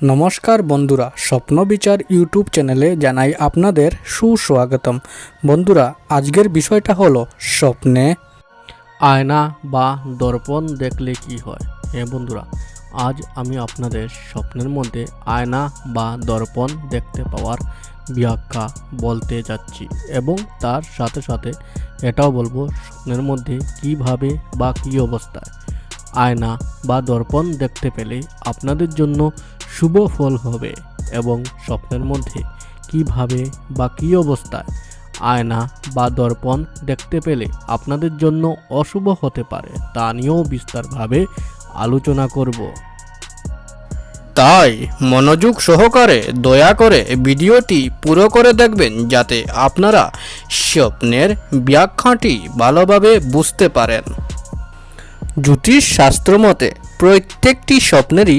নমস্কার বন্ধুরা, স্বপ্ন বিচার ইউটিউব চ্যানেলে জানাই আপনাদের সুস্বাগতম। বন্ধুরা, আজকের বিষয়টা হলো স্বপ্নে আয়না বা দর্পণ দেখলে কি হয়? হ্যাঁ বন্ধুরা, আজ আমি আপনাদের স্বপ্নের মধ্যে আয়না বা দর্পণ দেখতে পাওয়ার ব্যাখ্যা বলতে যাচ্ছি এবং তার সাথে সাথে এটাও বলব স্বপ্নের মধ্যে কীভাবে বা কী অবস্থায় আয়না বা দর্পণ দেখতে পেলে আপনাদের জন্য শুভ ফল হবে এবং স্বপ্নের মধ্যে কীভাবে বা কী অবস্থায় আয়না বা দর্পণ দেখতে পেলে আপনাদের জন্য অশুভ হতে পারে তা নিয়েও বিস্তারভাবে আলোচনা করব। তাই মনোযোগ সহকারে দয়া করে ভিডিওটি পুরো করে দেখবেন যাতে আপনারা স্বপ্নের ব্যাখ্যাটি ভালোভাবে বুঝতে পারেন। জ্যোতিষ শাস্ত্র মতে প্রত্যেকটি স্বপ্নেরই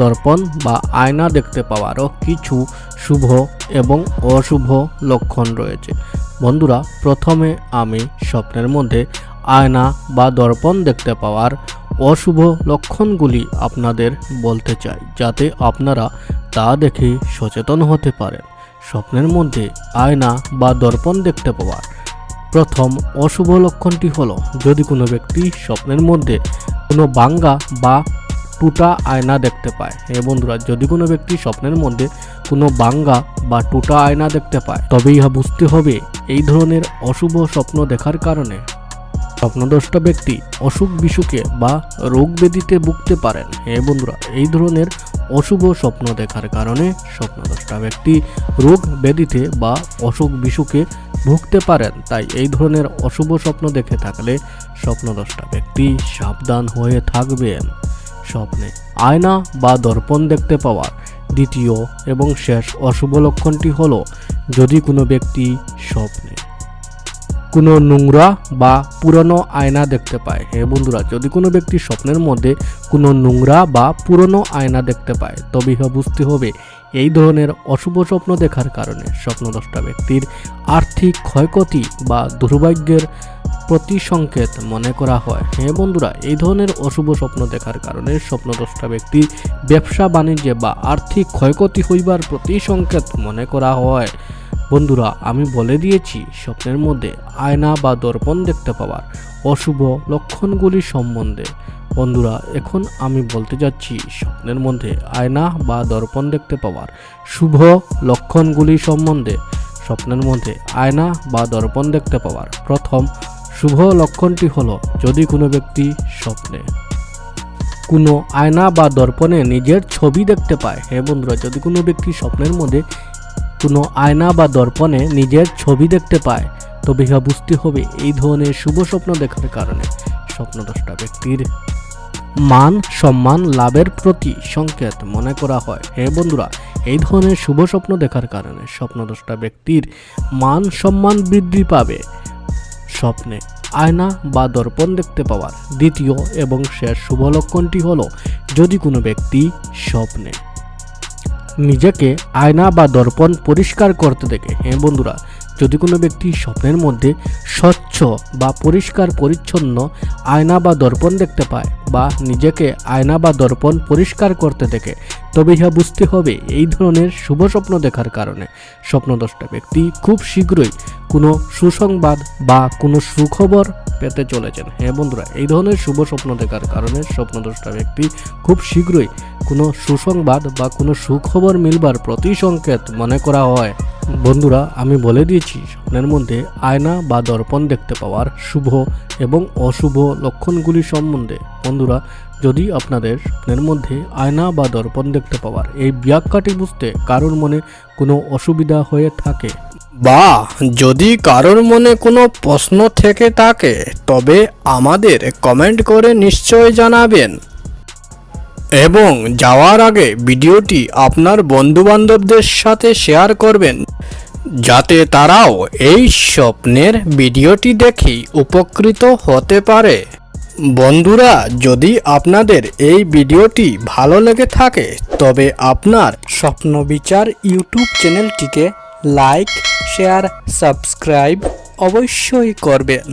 দর্পণ বা আয়না দেখতে পাওয়ারও কিছু শুভ এবং অশুভ লক্ষণ রয়েছে। বন্ধুরা, প্রথমে আমি স্বপ্নের মধ্যে আয়না বা দর্পণ দেখতে পাওয়ার অশুভ লক্ষণগুলি আপনাদের বলতে চাই, যাতে আপনারা তা দেখে সচেতন হতে পারেন। স্বপ্নের মধ্যে আয়না বা দর্পণ দেখতে পাওয়ার প্রথম অশুভ লক্ষণটি হলো, যদি কোনো ব্যক্তি স্বপ্নের মধ্যে কোনো বাঙ্গা বা টুটা আয়না দেখতে পায়। হে বন্ধুরা, যদি কোনো ব্যক্তি স্বপ্নের মধ্যে কোনো বাঙ্গা বা টুটা আয়না দেখতে পায় তবে ইহা বুঝতে হবে এই ধরনের অশুভ স্বপ্ন দেখার কারণে। স্বপ্নদ্রষ্ট ব্যক্তি অসুখ বিসুখে বা রোগ ব্যাধিতে ভুগতে পারেন। হে বন্ধুরা, এই ধরনের অশুভ স্বপ্ন দেখার কারণে স্বপ্নদ্রষ্টা ব্যক্তি রোগ ব্যাধিতে বা অসুখ বিসুখে ভুগতে পারেন। তাই এই ধরনের অশুভ স্বপ্ন দেখে থাকলে স্বপ্নদ্রষ্টা ব্যক্তি সাবধান হয়ে থাকবেন। স্বপ্নে। আয়না বা দর্পণ দেখতে পাওয়ার দ্বিতীয় এবং শেষ অশুভ লক্ষণটি হলো যদি কোনো ব্যক্তি স্বপ্নে। কোনো নোংরা বা পুরনো আয়না দেখতে পায়। হে বন্ধুরা, যদি কোনো ব্যক্তি স্বপ্নের মধ্যে কোনো নোংরা বা পুরনো আয়না দেখতে পায় তবে বুঝতে হবে এই ধরনের অশুভ স্বপ্ন দেখার কারণে। স্বপ্নদ্রষ্টা ব্যক্তির আর্থিক ক্ষয়ক্ষতি বা দুর্ভাগ্যের প্রতি সংকেত মনে করা হয়। হ্যাঁ বন্ধুরা, এই ধরনের অশুভ স্বপ্ন দেখার কারণে স্বপ্নদ্রষ্টা ব্যক্তি ব্যবসা, বাণিজ্যে বা আর্থিক ক্ষয়ক্ষতি হইবার প্রতি সংকেত মনে করা হয়। বন্ধুরা, আমি বলে দিয়েছি, স্বপ্নের মধ্যে আয়না বা দর্পণ দেখতে পাওয়ার অশুভ লক্ষণগুলি সম্বন্ধে। বন্ধুরা, এখন আমি বলতে যাচ্ছি, স্বপ্নের মধ্যে আয়না বা দর্পণ দেখতে পাওয়ার শুভ লক্ষণগুলি সম্বন্ধে। স্বপ্নের মধ্যে আয়না বা দর্পণ দেখতে পাওয়ার প্রথম শুভ লক্ষণটি হলো, যদি কোনো ব্যক্তি স্বপ্নে। কোনো আয়না বা দর্পণে নিজের ছবি দেখতে পায়। হ্যাঁ বন্ধুরা, যদি কোনো ব্যক্তি স্বপ্নের মধ্যে কোনো আয়না বা দর্পণে নিজের ছবি দেখতে পায়, তবে ইহা বুঝতে হবে এই ধরনের শুভ স্বপ্ন দেখার কারণে। স্বপ্নদ্রষ্টা ব্যক্তির মান, সম্মান, লাভের প্রতি সংকেত মনে করা হয়। হে বন্ধুরা, এই ধরনের শুভ স্বপ্ন দেখার কারণে স্বপ্নদ্রষ্টা ব্যক্তির মান, সম্মান বৃদ্ধি পাবে। স্বপ্নে। আয়না বা দর্পণ দেখতে পাওয়ার। দ্বিতীয় এবং শেষ শুভ লক্ষণটি হল, যদি কোনো ব্যক্তি স্বপ্নে। নিজেকে আয়না বা দর্পণ পরিষ্কার করতে দেখে। হ্যাঁ বন্ধুরা, যদি কোনো ব্যক্তি স্বপ্নের মধ্যে স্বচ্ছ বা পরিষ্কার পরিচ্ছন্ন আয়না বা দর্পণ দেখতে পায় বা নিজেকে আয়না বা দর্পণ পরিষ্কার করতে দেখে তবে ইহা বুঝতে হবে। এই ধরনের শুভ স্বপ্ন দেখার কারণে। স্বপ্নদ্রষ্টা ব্যক্তি খুব শীঘ্রই কোনো সুসংবাদ বা কোনো সুখবর পেতে চলেছেন। হ্যাঁ বন্ধুরা, এই ধরনের শুভ স্বপ্ন দেখার কারণে স্বপ্নদ্রষ্টা ব্যক্তি খুব শীঘ্রই কোনো সুসংবাদ বা কোনো সুখবর মিলবার প্রতি সংকেত মনে করা হয়। বন্ধুরা, আমি বলে দিয়েছি, স্বপ্নের মধ্যে আয়না বা দর্পণ দেখতে পাওয়ার শুভ এবং অশুভ লক্ষণগুলি সম্বন্ধে। বন্ধুরা, যদি আপনাদের স্বপ্নের মধ্যে আয়না বা দর্পণ দেখতে পাওয়ার এই ব্যাখ্যাটি বুঝতে কারোর মনে কোনো অসুবিধা হয়ে থাকে বা যদি কারোর মনে কোনো প্রশ্ন থেকে থাকে, তবে আমাদের কমেন্ট করে নিশ্চয় জানাবেন। এবং যাওয়ার আগে ভিডিওটি আপনার বন্ধুবান্ধবদের সাথে শেয়ার করবেন, যাতে তারাও এই স্বপ্নের ভিডিওটি দেখেই উপকৃত হতে পারে। বন্ধুরা, যদি আপনাদের এই ভিডিওটি ভালো লেগে থাকে, তবে আপনার স্বপ্ন বিচার ইউটিউব চ্যানেলটিকে লাইক শেয়ার সাবস্ক্রাইব অবশ্যই করবেন।